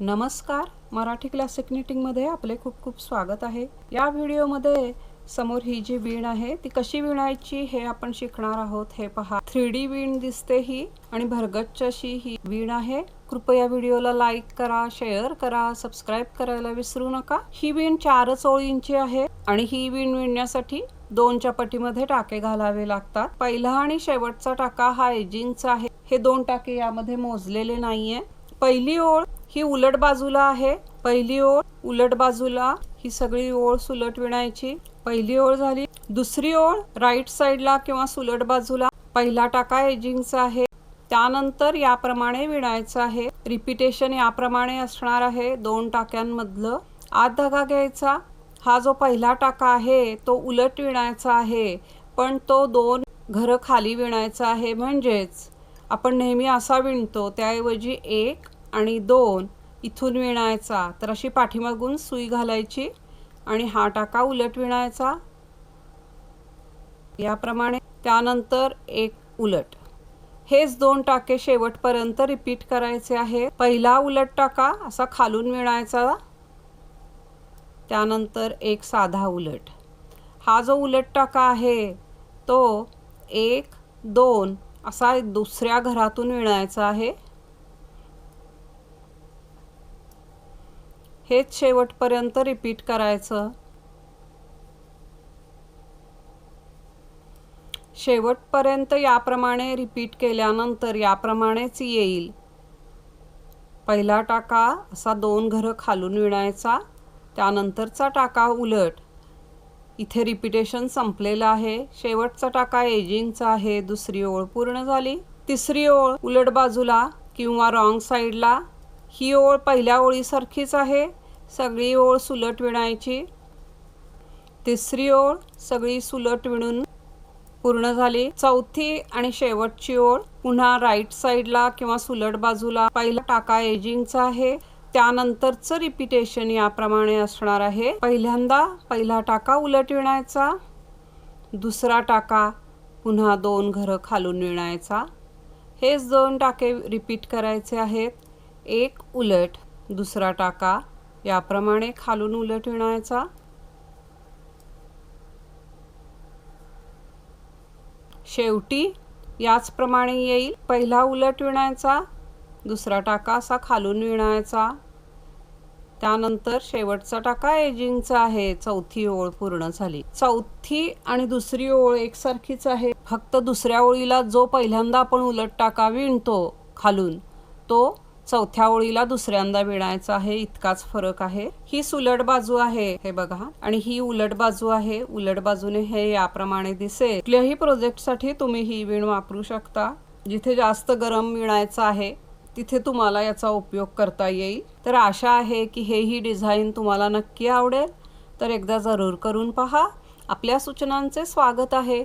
नमस्कार. मराठी क्लासिकमध्ये आपले खूप खूप स्वागत आहे. या व्हिडिओमध्ये समोर ही जी वीण आहे ती कशी विणायची हे आपण शिकणार आहोत. हे पहा. थ्री डी वीण दिसते ही आणि भरगच्चशी ही वीण आहे. कृपया व्हिडिओला लाईक करा शेअर करा सबस्क्राईब करायला विसरू नका. ही वीण चारच ओळींची आहे आणि ही वीण विणण्यासाठी दोनच्या पटीमध्ये टाके घालावे लागतात. पहिला आणि शेवटचा टाका हा एजिंगचा आहे. हे दोन टाके यामध्ये मोजलेले नाहीये. पहिली ओळ ही उलट बाजूला आहे. पहिली ओळ उलट बाजूला. ही सगळी ओळ सुलट विणायची. पहिली ओळ झाली. दुसरी ओळ राईट साईडला किंवा सुलट बाजूला. पहिला टाका एजिंगचा आहे. त्यानंतर याप्रमाणे विणायचं आहे. रिपिटेशन याप्रमाणे असणार आहे. दोन टाक्यांमधलं. आत धागा घ्यायचा. हा जो पहिला टाका आहे तो उलट विणायचा आहे. पण तो दोन घरं खाली विणायचा आहे म्हणजेच. आपण नेहमी असा विणतो त्याऐवजी एक आणि दोन इथून विणायचा. तर अशी पाठीमागून सुई घालायची आणि हा टाका उलट विणायचा. याप्रमाणे त्यानंतर एक उलट. हेच दोन टाके शेवटपर्यंत रिपीट करायचे आहे. पहिला उलट टाका असा खालून विणायचा. त्यानंतर एक साधा उलट. हा जो उलट टाका आहे तो एक दोन असा दुसऱ्या घरातून विणायचा आहे. हेच शेवटपर्यंत रिपीट करायचं. शेवटपर्यंत याप्रमाणे रिपीट केल्यानंतर याप्रमाणेच येईल. पहिला टाका असा दोन घरं खालून विणायचा त्यानंतरचा टाका उलट. इथे रिपिटेशन संपलेलं आहे. शेवटचा टाका एजिंगचा आहे. दुसरी ओळ पूर्ण झाली. तिसरी ओळ उलट बाजूला किंवा रॉंग साईडला ही ओळ पहिल्या ओळीसारखीच आहे सगळी ओळ सुलट विणायची. तिसरी ओळ सगळी सुलट विणून पूर्ण झाली. चौथी आणि शेवटची ओळ पुन्हा राईट साईडला किंवा सुलट बाजूला पहिला टाका एजिंगचा आहे. त्यानंतरचं रिपिटेशन याप्रमाणे असणार आहे. पहिल्यांदा पहिला टाका उलट विणायचा. दुसरा टाका पुन्हा दोन घरं खालून विणायचा. हेच दोन टाके रिपीट करायचे आहेत. एक उलट दुसरा टाका याप्रमाणे खालून उलट विणायचा. शेवटी याचप्रमाणे येईल. पहिला उलट विणायचा दुसरा टाका असा खालून विणायचा. त्यानंतर शेवटचा टाका एजिंगचा आहे. चौथी ओळ पूर्ण झाली. चौथी आणि दुसरी ओळ एकसारखीच आहे. फक्त दुसऱ्या ओळीला जो पहिल्यांदा आपण उलट टाका विणतो खालून तो चौथ्या ओळीला दुसऱ्यांदा विणायचा आहे इतकाच फरक आहे. ही सुलट बाजू आहे हे बघा. आणि ही उलट बाजू आहे उलट बाजूने हे याप्रमाणे दिसेल. कुठल्याही प्रोजेक्टसाठी तुम्ही ही विण वापरू शकता. जिथे जास्त गरम विणायचं आहे तिथे तुम्हाला याचा उपयोग करता येईल. तर आशा आहे की हे ही डिझाईन तुम्हाला नक्की आवडेल. तर एकदा जरूर करून पहा. आपल्या सूचनांचे स्वागत आहे.